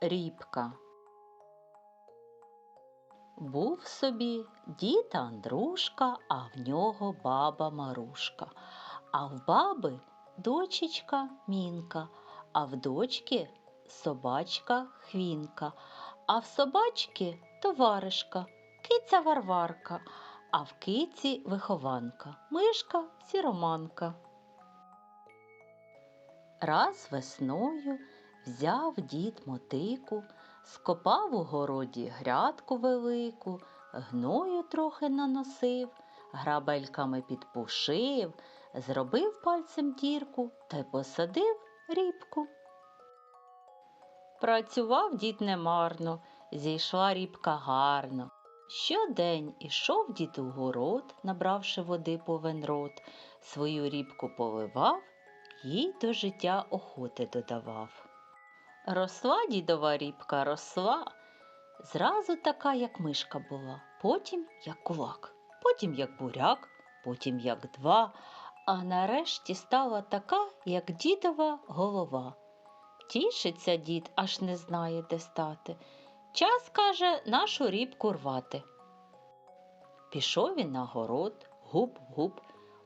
рібка. Був собі дід Андрушка, а в нього баба Марушка. А в баби дочечка Мінка, а в дочки собачка Хвінка, а в собачки товаришка, киця Варварка, а в киці вихованка, мишка сіроманка. Раз весною взяв дід мотику, скопав у городі грядку велику, гною трохи наносив, грабельками підпушив, зробив пальцем дірку та посадив рібку. Працював дід немарно, зійшла рібка гарно. Щодень ішов дід у город, набравши води повен рот, свою рібку поливав, їй до життя охоти додавав. Росла дідова рібка, росла, зразу така, як мишка була, потім як кулак, потім як буряк, потім як два, а нарешті стала така, як дідова голова. Тішиться дід, аж не знає, де стати. Час, каже, нашу рібку рвати. Пішов він на город, гуп-гуп,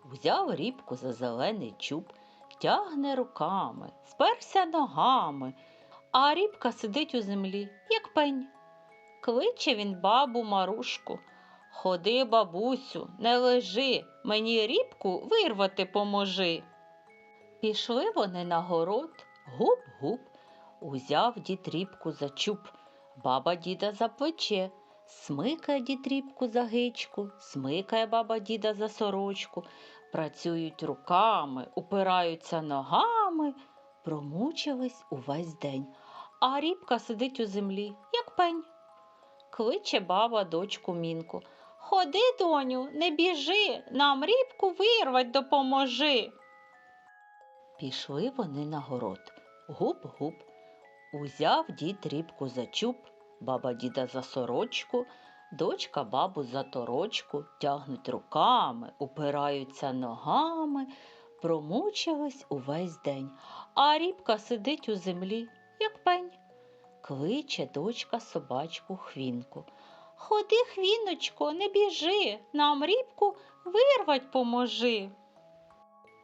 взяв рібку за зелений чуб, тягне руками, сперся ногами, а рібка сидить у землі, як пень. Кличе він бабу Марушку. Ходи, бабусю, не лежи, мені рібку вирвати поможи. Пішли вони на город, гуп-гуп, узяв дід рібку за чуб, баба діда за плече, смикає дід рібку за гичку, смикає баба діда за сорочку, працюють руками, упираються ногами, промучились увесь день, а рібка сидить у землі, як пень. Кличе баба дочку мінку. Ходи, доню, не біжи, нам рібку вирвать допоможи. Пішли вони на город. Гуп-гуп. Узяв дід рібку за чуб, баба діда за сорочку, дочка бабу за торочку, тягнуть руками, упираються ногами, промучились увесь день, а рібка сидить у землі, як пень. Кличе дочка собачку хвінку. Ходи, хвіночко, не біжи, нам рібку вирвать поможи.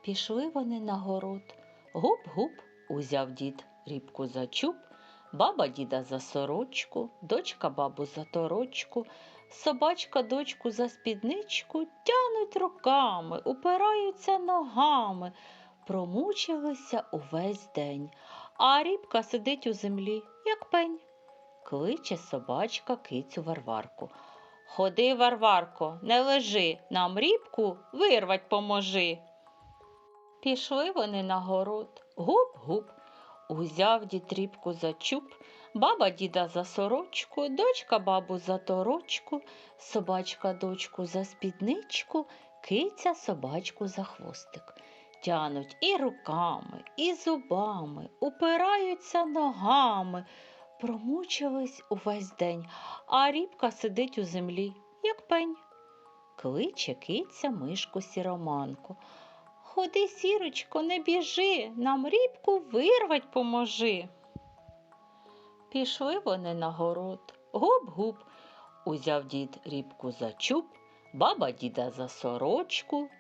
Пішли вони на город. Гуп-гуп, узяв дід рібку за чуб, баба діда за сорочку, дочка бабу за торочку, собачка дочку за спідничку, тянуть руками, упираються ногами, промучилися увесь день, а рібка сидить у землі, як пень. Кличе собачка кицю Варварку. Ходи, Варварко, не лежи, нам рібку вирвать поможи. Пішли вони на город. Гуп-гуп. Узяв дід рібку за чуб, баба діда за сорочку, дочка бабу за торочку, собачка дочку за спідничку, киця собачку за хвостик. Тянуть і руками, і зубами, упираються ногами, промучились увесь день, а рібка сидить у землі, як пень. Кличе киця мишку сіроманку. Ходи, сірочко, не біжи, нам рібку вирвать поможи. Пішли вони на город. Гуп-гуп. Узяв дід рібку за чуб, баба діда за сорочку,